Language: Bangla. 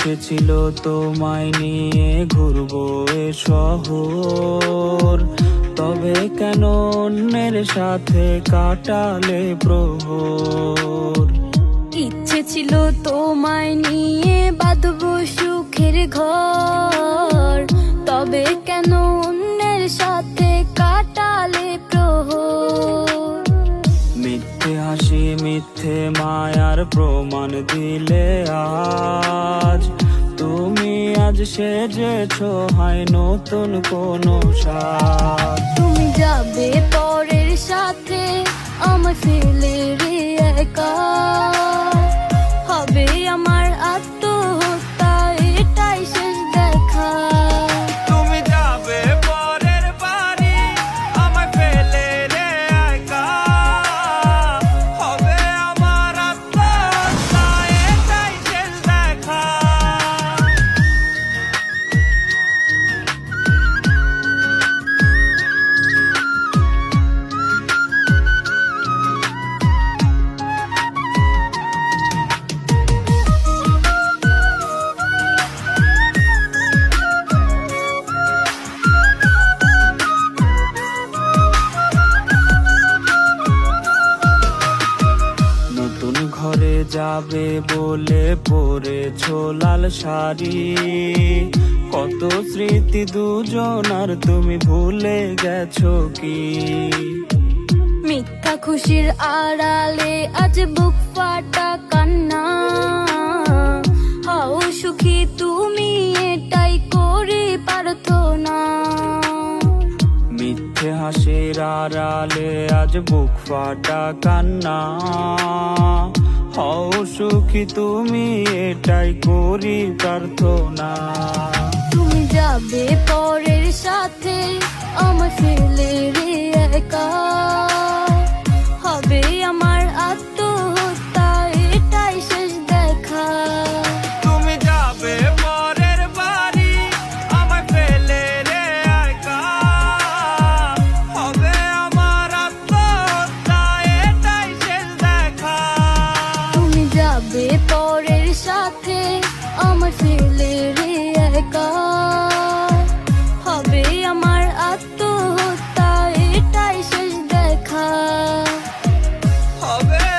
ছিল তোমায় নিয়ে ঘুরবো এ শহর। তবে কেন অন্যের সাথে কাটালে প্রহর? ইচ্ছে ছিল তোমায় নিয়ে বাঁধব সুখের ঘর। তবে কেন প্রমাণ দিলে আজ। তুমি আজ সেজেছ হয় নতুন কোনো সাজ। তুমি যাবে পরের সাথে, আমার নতুন যাবে বলে পরেছ লাল শাড়ি। কত স্মৃতি দুজনার তুমি ভুলে গেছো কি? মিথ্যা খুশির আড়ালে আজ বুক ফাটা কান্না। হও সুখী তুমি এটাই করে পারতো না। মিথ্যে হাসির আড়ালে আজ বুক ফাটা কান্না। সুখী তুমি এটাই করি প্রার্থনা। তুমি যাবে পরের সাথে আমার ফেলে পরের সাথে আমার ফেলে রে একা। হবে আমার আত্মহত্যা এটাই শেষ দেখা। হবে